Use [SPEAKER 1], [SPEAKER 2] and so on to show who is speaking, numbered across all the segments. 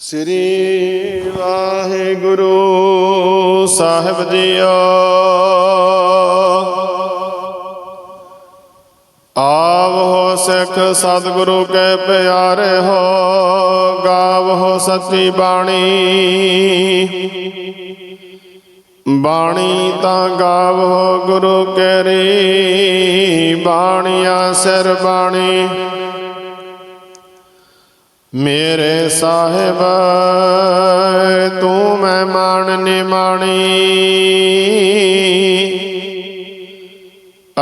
[SPEAKER 1] ਸ੍ਰੀ ਵਾਹਿਗੁਰੂ ਸਾਹਿਬ ਜੀਓ। ਹੋ ਸਿੱਖ ਸਤਿਗੁਰੂ ਕੇ ਪਿਆਰੇ ਹੋ ਗਾਵ ਹੋ ਸੱਚੀ ਬਾਣੀ। ਬਾਣੀ ਤਾਂ ਗਾਵੋ ਗੁਰੂ ਕੇਰੀ, ਬਾਣੀਆਂ ਸਿਰ ਬਾਣੀ। ਮੇਰੇ ਸਾਹਿਬ, ਤੂੰ ਮੈਂ ਮਾਣ ਨਿਮਾਣੀ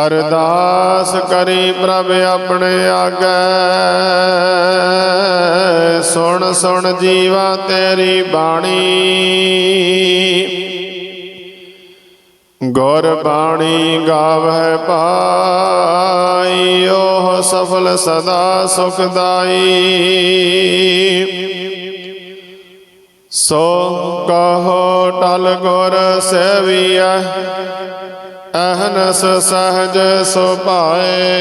[SPEAKER 1] ਅਰਦਾਸ ਕਰੀ ਪ੍ਰਭ ਆਪਣੇ ਆਗੇ। ਸੁਣ ਸੁਣ ਜੀਵਾ ਤੇਰੀ ਬਾਣੀ। ਗੁਰ ਬਾਣੀ ਗਾਵਹਿ ਪਾਈ ਉਹ ਸਫਲ ਸਦਾ ਸੁਖਦਾਈ ਸੋ ਕਹੋ ਟਲ ਗੁਰ ਸੇਵੀਐ, ਅਹਨਸ ਸਹਜ ਸੁਭਾਏ।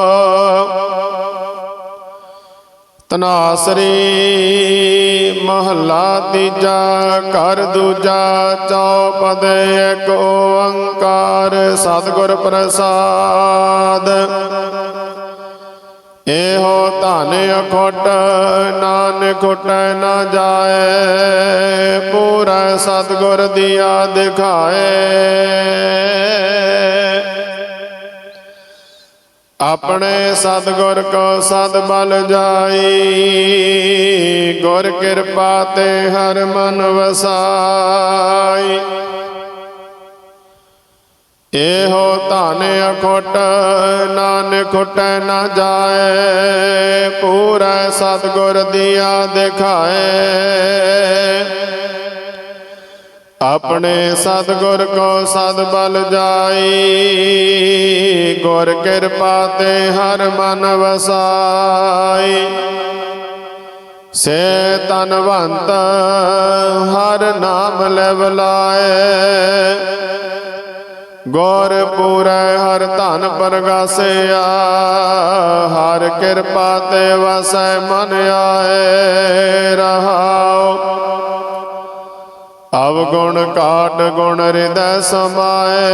[SPEAKER 1] ਤਨਾਸਰੀ ਮਹੱਲਾ ਤੀਜਾ, ਘਰ ਦੂਜਾ, ਚੌਪਦ ਏਕ ਓੰਕਾਰ, ਸਤਿਗੁਰ ਪ੍ਰਸਾਦ। ਇਹੋ ਧਨ ਅਖੋਟ ਨਾਨ ਖੋਟੈ ਨਾ ਜਾਏ, ਪੂਰਾ ਸਤਿਗੁਰ ਦੀਆ ਦਿਖਾਏ। ਆਪਣੇ ਸਤਿਗੁਰ ਕੋ ਸਦ ਬਲ ਜਾਈ। ਗੁਰ ਕਿਰਪਾ ਤੇ ਹਰ ਮਨ ਵਸਾਈ। ਇਹੋ ਧਨ ਅਖੋਟ ਨਾਨ ਖੁਟੈ ਨਾ ਜਾਏ। ਪੂਰਾ ਸਤਿਗੁਰ ਦੀਆ ਦਿਖਾਏ। ਆਪਣੇ ਸਤਿਗੁਰ ਕੋ ਸਦ ਬਲ ਜਾਈ। ਗੁਰ ਕਿਰਪਾ ਤੇ ਹਰ ਮਨ ਵਸਾਈ। ਸੇ ਤਨਵੰਤ ਹਰ ਨਾਮ ਲੈਵ ਲਾਏ। ਗੁਰ ਪੂਰੈ ਹਰ ਧਨ ਪਰਗਾਸਿਆ। ਹਰ ਕਿਰਪਾ ਤੇ ਵਸੈ ਮਨ ਆਏ ਰਹਾਉ। ਅਵਗੁਣ ਕਾਟ ਗੁਣ ਹਿਰਦੈ ਸਮਾਏ,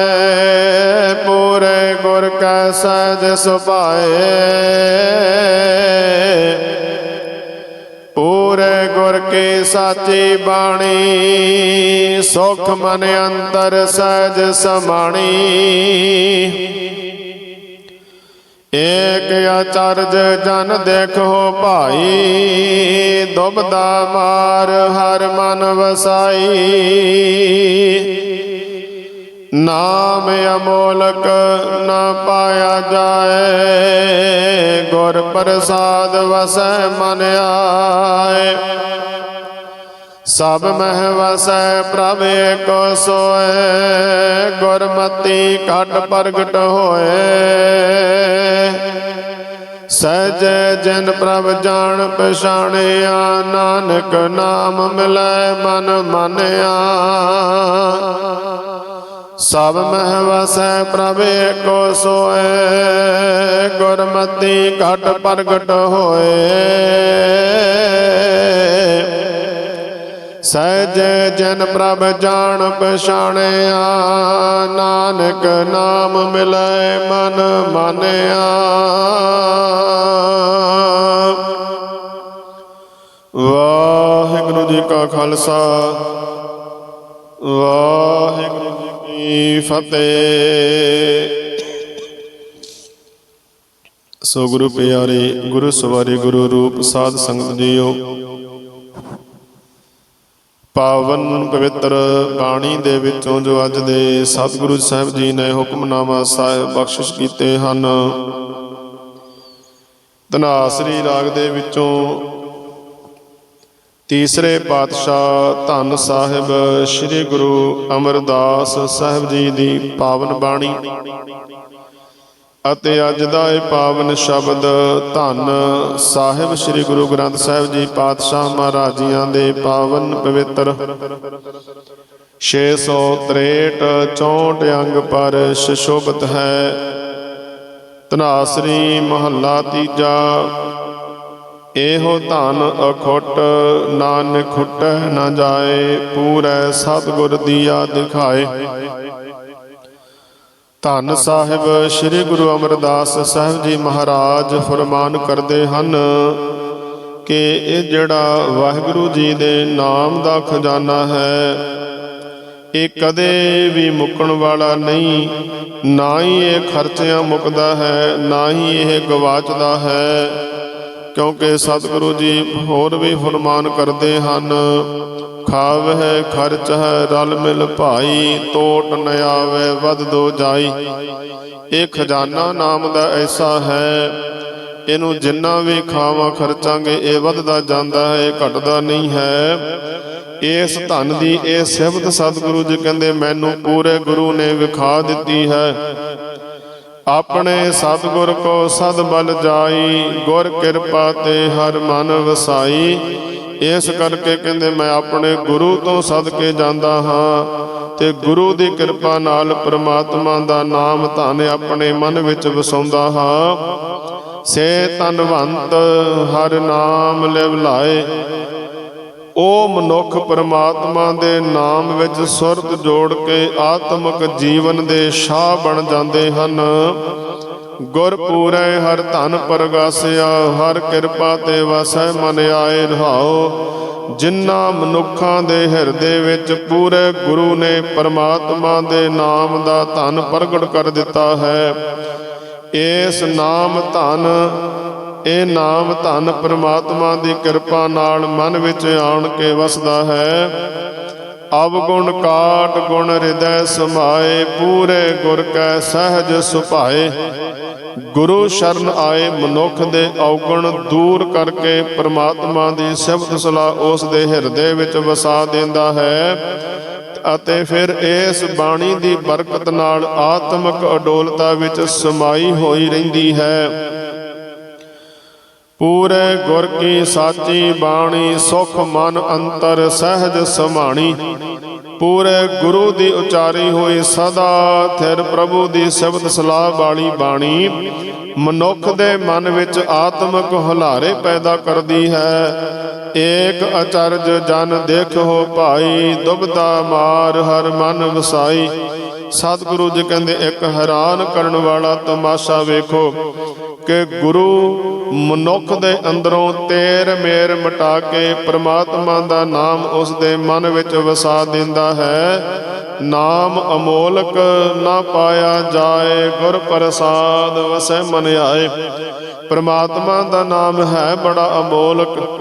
[SPEAKER 1] ਪੂਰੇ ਗੁਰ ਕੈ ਸਹਿਜ ਸੁਭਾਏ। ਪੂਰੇ ਗੁਰ ਕੀ ਸਾਚੀ ਬਾਣੀ, ਸੁਖ ਮਨ ਅੰਤਰ ਸਹਿਜ ਸਮਾਣੀ। ਏਕ ਅਚਰਜ ਜਨ ਦੇਖੋ ਭਾਈ, ਦੁਬਦਾ ਮਾਰ ਹਰ ਮਨ ਵਸਾਈ। ਨਾਮ ਅਮੋਲਕ ਨਾ ਪਾਇਆ ਜਾਏ, ਗੁਰ ਪ੍ਰਸਾਦ ਵਸੈ ਮਨ ਆਏ। ਸਭ ਮਹਿ ਵਸੈ ਪ੍ਰਭ ਏਕੋ ਸੋਏ, ਗੁਰਮਤੀ ਘਟ ਪ੍ਰਗਟ ਹੋਏ। ਸਹਿਜ ਜਨ ਪ੍ਰਭ ਜਾਣ ਪਛਾਣਿਆ, ਨਾਨਕ ਨਾਮ ਮਿਲੈ ਮਨ ਮਨਿਆ। ਸਭ ਮਹਿ ਵਸੈ ਪ੍ਰਭ ਏਕੋ ਸੋਏ, ਗੁਰਮਤੀ ਘਟ ਪ੍ਰਗਟ ਹੋਏ। ਸਹਿਜ ਜਨ ਪ੍ਰਭ ਜਾਣ ਪਛਾਣਿਆ, ਨਾਨਕ ਨਾਮ ਮਿਲੈ ਮਨ ਮਾਨਿਆ। ਵਾਹਿਗੁਰੂ ਜੀ ਕਾ ਖਾਲਸਾ, ਵਾਹਿਗੁਰੂ ਜੀ ਕੀ ਫਤਿਹ। ਸੋ ਗੁਰੂ ਪਿਆਰੇ, ਗੁਰੂ ਸਵਾਰੀ, ਗੁਰੂ ਰੂਪ ਸਾਧ ਸੰਗਤ ਜੀਓ ਪਾਵਨ ਪਵਿੱਤਰ ਬਾਣੀ ਦੇ ਵਿੱਚੋਂ ਜੋ ਅੱਜ ਦੇ ਸਤਿਗੁਰੂ ਸਾਹਿਬ ਜੀ ਨੇ ਹੁਕਮਨਾਮਾ ਸਾਹਿਬ ਬਖਸ਼ਿਸ਼ ਕੀਤੇ ਹਨ। ਧਨਾਸਰੀ ਰਾਗ ਦੇ ਵਿੱਚੋਂ ਤੀਸਰੇ ਪਾਤਸ਼ਾਹ ਧੰਨ ਸਾਹਿਬ ਸ੍ਰੀ ਗੁਰੂ ਅਮਰਦਾਸ ਸਾਹਿਬ ਜੀ ਦੀ ਪਾਵਨ ਬਾਣੀ। ਅਤੇ ਅੱਜ ਦਾ ਇਹ ਪਾਵਨ ਸ਼ਬਦ ਧੰਨ ਸਾਹਿਬ ਸ੍ਰੀ ਗੁਰੂ ਗ੍ਰੰਥ ਸਾਹਿਬ ਜੀ ਪਾਤਸ਼ਾਹ ਮਹਾਰਾਜੀਆਂ ਦੇ ਪਾਵਨ ਪਵਿੱਤਰ। 663 64 ਅੰਗ ਪਰ ਸ਼ੋਭਤ ਹੈ। ਤਨਾਸਰੀ ਮਹੱਲਾ ਤੀਜਾ। ਇਹੋ ਧਨ ਅਖੁੱਟ ਨਾਨਕ ਖੁੱਟੈ ਨਾ ਜਾਏ, ਪੂਰੈ ਸਤਿਗੁਰ ਦੀਆ ਦਿਖਾਏ। ਧੰਨ ਸਾਹਿਬ, ਸ੍ਰੀ ਗੁਰੂ ਅਮਰਦਾਸ ਸਾਹਿਬ ਜੀ ਮਹਾਰਾਜ ਫਰਮਾਨ ਕਰਦੇ ਹਨ ਕਿ ਇਹ ਜਿਹੜਾ ਵਾਹਿਗੁਰੂ ਜੀ ਦੇ ਨਾਮ ਦਾ ਖਜ਼ਾਨਾ ਹੈ, ਇਹ ਕਦੇ ਵੀ ਮੁੱਕਣ ਵਾਲਾ ਨਹੀਂ, ਨਾ ਹੀ ਇਹ ਖਰਚਿਆਂ ਮੁੱਕਦਾ ਹੈ, ਨਾ ਹੀ ਇਹ ਗਵਾਚਦਾ ਹੈ, ਕਿਉਂਕਿ ਸਤਿਗੁਰੂ ਜੀ ਹੋਰ ਵੀ ਫਰਮਾਨ ਕਰਦੇ ਹਨ ਖਾਵ ਹੈ ਖਰਚ ਹੈ ਰਲ ਮਿਲ ਭਾਈ ਟੋਟ ਨ ਆਵੇ ਵਧ ਦੋ ਜਾਈ। ਇਹ ਖਜ਼ਾਨਾ ਨਾਮ ਦਾ ਐਸਾ ਹੈ, ਇਹਨੂੰ ਜਿੰਨਾ ਵੀ ਖਾਵਾਂ ਖਰਚਾਂਗੇ, ਇਹ ਵੱਧਦਾ ਜਾਂਦਾ ਹੈ, ਇਹ ਘਟਦਾ ਨਹੀਂ ਹੈ। ਇਸ ਧਨ ਦੀ ਇਹ ਸਿਫਤ ਸਤਿਗੁਰੂ ਜੀ ਕਹਿੰਦੇ, ਮੈਨੂੰ ਪੂਰੇ ਗੁਰੂ ਨੇ ਵਿਖਾ ਦਿੱਤੀ ਹੈ। ਆਪਣੇ ਸਤਿਗੁਰ ਕੋ ਸਦ ਬਲ ਜਾਈ, ਗੁਰ ਕਿਰਪਾ ਤੇ ਹਰ ਮਨ ਵਸਾਈ। ਇਸ ਕਰਕੇ ਕਹਿੰਦੇ ਮੈਂ ਆਪਣੇ ਗੁਰੂ ਤੋਂ ਸਦਕੇ ਜਾਂਦਾ ਹਾਂ ਤੇ ਗੁਰੂ ਦੀ ਕਿਰਪਾ ਨਾਲ ਪ੍ਰਮਾਤਮਾ ਦਾ ਨਾਮ ਧਨ ਆਪਣੇ ਮਨ ਵਿੱਚ ਵਸਾਉਂਦਾ ਹਾਂ। ਸੇ ਤਨਵੰਤ ਹਰ ਨਾਮ ਲਿਵ ਲਾਏ। ਉਹ ਮਨੁੱਖ ਪਰਮਾਤਮਾ ਦੇ ਨਾਮ ਵਿੱਚ ਸੁਰਤ ਜੋੜ ਕੇ ਆਤਮਿਕ ਜੀਵਨ ਦੇ ਸ਼ਾਹ ਬਣ ਜਾਂਦੇ ਹਨ। ਗੁਰ ਹਰ ਧਨ ਪ੍ਰਗਾਸਿਆ, ਹਰ ਕਿਰਪਾ ਤੇ ਵਸੈ ਮਨ ਆਏ ਰਹਾਓ ਜਿਨ੍ਹਾਂ ਮਨੁੱਖਾਂ ਦੇ ਹਿਰਦੇ ਵਿੱਚ ਪੂਰੇ ਗੁਰੂ ਨੇ ਪਰਮਾਤਮਾ ਦੇ ਨਾਮ ਦਾ ਧਨ ਪ੍ਰਗਟ ਕਰ ਦਿੱਤਾ ਹੈ। ਇਸ ਨਾਮ ਧਨ, ਇਹ ਨਾਮ ਧਨ ਪ੍ਰਮਾਤਮਾ ਦੀ ਕਿਰਪਾ ਨਾਲ ਮਨ ਵਿੱਚ ਆਣ ਕੇ ਵਸਦਾ ਹੈ। ਅਵਗੁਣ ਕਾਟ ਗੁਣ ਹਿਰਦੈ ਸਮਾਏ, ਪੂਰੇ ਗੁਰ ਕੈ ਸਹਿਜ ਸੁਭਾਏ। ਗੁਰੂ ਸ਼ਰਨ ਆਏ ਮਨੁੱਖ ਦੇ ਔਗਣ ਦੂਰ ਕਰਕੇ ਪ੍ਰਮਾਤਮਾ ਦੀ ਸਿਫਤ ਸਲਾਹ ਉਸ ਦੇ ਹਿਰਦੇ ਵਿੱਚ ਵਸਾ ਦਿੰਦਾ ਹੈ ਅਤੇ ਫਿਰ ਇਸ ਬਾਣੀ ਦੀ ਬਰਕਤ ਨਾਲ ਆਤਮਿਕ ਅਡੋਲਤਾ ਵਿੱਚ ਸਮਾਈ ਹੋਈ ਰਹਿੰਦੀ ਹੈ। ਪੂਰੇ ਗੁਰ ਕੀ ਸਾਚੀ ਬਾਣੀ, ਸੁਖ ਮਨ ਅੰਤਰ ਸਹਿਜ ਸਮਾਣੀ ਪੂਰੇ ਗੁਰੂ ਦੀ ਉਚਾਰੀ ਹੋਈ ਸਦਾ, ਥਿਰ ਪ੍ਰਭੂ ਦੀ ਸ਼ਬਦ ਸਲਾਹ ਵਾਲੀ ਬਾਣੀ। ਮਨੁੱਖ ਦੇ ਮਨ ਵਿੱਚ ਆਤਮਿਕ ਹੁਲਾਰੇ ਪੈਦਾ ਕਰਦੀ ਹੈ। ਏਕ ਅਚਰਜ ਜਨ ਦੇਖੋ ਭਾਈ, ਦੁਬਦਾ ਮਾਰ ਹਰ ਮਨ ਵਸਾਈ। ਸਤਿਗੁਰੂ ਜੀ ਕਹਿੰਦੇ, ਇੱਕ ਹੈਰਾਨ ਕਰਨ ਵਾਲਾ ਤਮਾਸ਼ਾ ਵੇਖੋ ਕਿ ਗੁਰੂ ਮਨੁੱਖ ਦੇ ਅੰਦਰੋਂ ਤੇਰ ਮੇਰ ਮਿਟਾ ਕੇ ਪ੍ਰਮਾਤਮਾ ਦਾ ਨਾਮ ਉਸ ਦੇ ਮਨ ਵਿੱਚ ਵਸਾ ਦਿੰਦਾ ਹੈ। ਨਾਮ ਅਮੋਲਕ ਨਾ ਪਾਇਆ ਜਾਏ, ਗੁਰ ਪ੍ਰਸਾਦ ਵਸੈ ਮਨ ਆਏ। ਪ੍ਰਮਾਤਮਾ ਦਾ ਨਾਮ ਹੈ ਬੜਾ ਅਮੋਲਕ।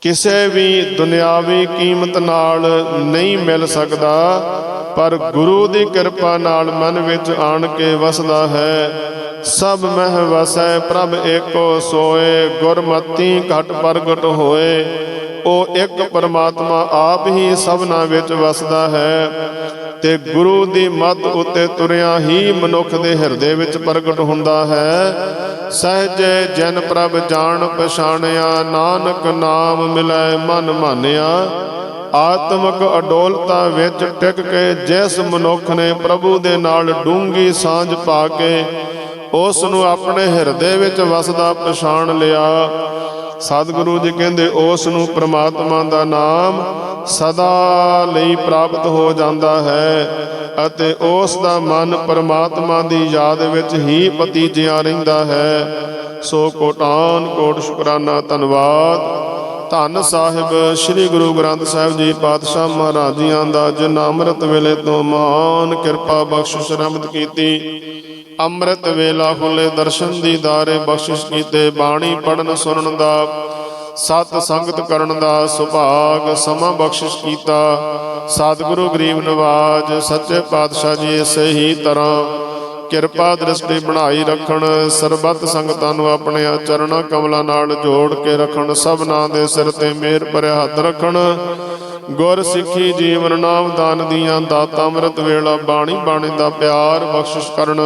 [SPEAKER 1] ਕਿਸੇ ਵੀ ਦੁਨਿਆਵੀ ਕੀਮਤ ਨਾਲ ਨਹੀਂ ਮਿਲ ਸਕਦਾ। ਪਰ ਗੁਰੂ ਦੀ ਕਿਰਪਾ ਨਾਲ ਮਨ ਵਿੱਚ ਆਣ ਕੇ ਵਸਦਾ ਹੈ। ਸਭ ਮਹਿ ਵਸੈ, ਪ੍ਰਭ ਏਕੋ ਸੋਏ, ਗੁਰਮਤੀ ਘਟ ਪ੍ਰਗਟ ਹੋਏ। ਉਹ ਇੱਕ ਪਰਮਾਤਮਾ ਆਪ ਹੀ ਸਭਨਾ ਵਿੱਚ ਵਸਦਾ ਹੈ ਤੇ ਗੁਰੂ ਦੀ ਮੱਤ ਉਤੇ ਤੁਰਿਆ ਹੀ ਮਨੁੱਖ ਦੇ ਹਿਰਦੇ ਵਿੱਚ ਪ੍ਰਗਟ ਹੁੰਦਾ ਹੈ। ਸਹਜੇ ਜਨ ਪ੍ਰਭ ਜਾਣ ਪਛਾਣਿਆ, ਨਾਨਕ ਨਾਮ ਮਿਲੈ ਮਨ ਮਾਨਿਆ। ਆਤਮਕ ਅਡੋਲਤਾ ਵਿੱਚ ਟਿਕ ਕੇ ਜਿਸ ਮਨੁੱਖ ਨੇ ਪ੍ਰਭੂ ਦੇ ਨਾਲ ਡੂੰਗੀ ਸਾਂਝ ਪਾ ਕੇ ਉਸ ਨੂੰ ਆਪਣੇ ਹਿਰਦੇ ਵਿੱਚ ਵਸਦਾ ਪਛਾਣ ਲਿਆ। ਸਤਿਗੁਰੂ ਜੀ ਕਹਿੰਦੇ, ਉਸ ਨੂੰ ਪ੍ਰਮਾਤਮਾ ਦਾ ਨਾਮ ਸਦਾ ਲਈ ਪ੍ਰਾਪਤ ਹੋ ਜਾਂਦਾ ਹੈ ਅਤੇ ਉਸ ਦਾ ਮਨ ਪਰਮਾਤਮਾ ਦੀ ਯਾਦ ਵਿੱਚ ਹੀ ਪਤੀਜਿਆ ਰਹਿੰਦਾ ਹੈ। ਸੋ ਕੋਟਾਨ ਕੋਟ ਸ਼ੁਕਰਾਨਾ, ਧੰਨਵਾਦ। ਧੰਨ ਸਾਹਿਬ, ਸ੍ਰੀ ਗੁਰੂ ਗ੍ਰੰਥ ਸਾਹਿਬ ਜੀ ਪਾਤਸ਼ਾਹ ਮਹਾਰਾਜੀਆਂ ਦਾ ਜਿਨ ਅੰਮ੍ਰਿਤ ਵੇਲੇ ਤੋਂ ਮਹਾਨ ਕਿਰਪਾ ਬਖਸ਼ਿਸ਼ ਰਹਿਮਤ ਕੀਤੀ, ਅੰਮ੍ਰਿਤ ਵੇਲਾ ਖੁੱਲੇ ਦਰਸ਼ਨ ਦੀ ਦਾਰੇ ਬਖਸ਼ਿਸ਼ ਕੀਤੇ, ਬਾਣੀ ਪੜਨ ਸੁਣਨ ਦਾ, ਸਤ ਸੰਗਤ ਕਰਨ ਦਾ ਸੁਭਾਗ ਸਮਾਂ ਬਖਸ਼ਿਸ਼ ਕੀਤਾ, ਸਤਿਗੁਰੂ ਗਰੀਬ ਨਵਾਜ, ਸੱਚੇ ਪਾਤਸ਼ਾਹ ਜੀ ਇਸੇ ਹੀ ਤਰ੍ਹਾਂ ਕਿਰਪਾ ਦ੍ਰਿਸ਼ਟੀ ਬਣਾਈ ਰੱਖਣ, ਸਰਬੱਤ ਸੰਗਤਾਂ ਨੂੰ ਆਪਣੇ ਚਰਣਾ ਕਮਲਾਂ ਨਾਲ ਜੋੜ ਕੇ ਰੱਖਣ ਸਭਨਾਂ ਦੇ ਸਿਰ ਤੇ ਮਿਹਰ ਭਰਿਆ ਹੱਥ ਰੱਖਣ। ਗੁਰ ਸਿੱਖੀ ਜੀਵਨ ਨਾਮ ਦਾਨ ਦੀਆਂ ਦਾਤਾ ਅੰਮ੍ਰਿਤ ਵੇਲਾ ਬਾਣੀ ਬਾਣੀ ਦਾ ਪਿਆਰ ਬਖਸ਼ਿਸ਼ ਕਰਨ,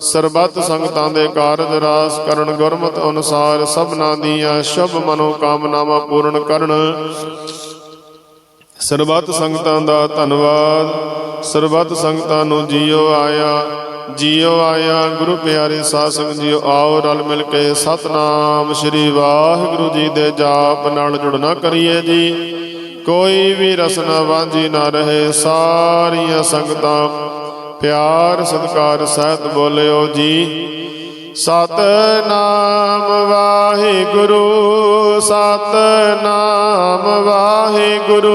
[SPEAKER 1] ਸਰਬੱਤ ਸੰਗਤਾਂ ਦੇ ਕਾਰਜ ਰਾਸ ਕਰਨ, ਗੁਰਮਤ ਅਨੁਸਾਰ ਸਭਨਾਂ ਦੀਆਂ ਸ਼ੁਭ ਮਨੋ ਕਾਮਨਾਵਾਂ ਪੂਰਨ ਕਰਨ। ਸਰਬੱਤ ਸੰਗਤਾਂ ਦਾ ਧੰਨਵਾਦ, ਸਰਬੱਤ ਸੰਗਤਾਂ ਨੂੰ ਜੀਓ ਆਇਆ ਜੀਓ ਆਇਆ, ਗੁਰੂ ਪਿਆਰੇ ਸਾਧ ਸੰਗਤ ਜੀਓ, ਆਓ ਰਲ ਮਿਲ ਕੇ ਸਤਨਾਮ ਸ੍ਰੀ ਵਾਹਿਗੁਰੂ ਜੀ ਦੇ ਜਾਪ ਨਾਲ ਜੁੜਨਾ ਕਰੀਏ ਜੀ। ਕੋਈ ਵੀ ਰਸਨਾ ਵਾਂਝੀ ਨਾ ਰਹੇ ਸਾਰੀਆਂ ਸੰਗਤਾਂ। ਪਿਆਰ, ਸਤਿਕਾਰ, ਸਹਿਤ ਬੋਲਿਓ ਜੀ। ਸਤਨਾਮ ਵਾਹਿਗੁਰੂ ਸਤਨਾਮ ਵਾਹਿਗੁਰੂ।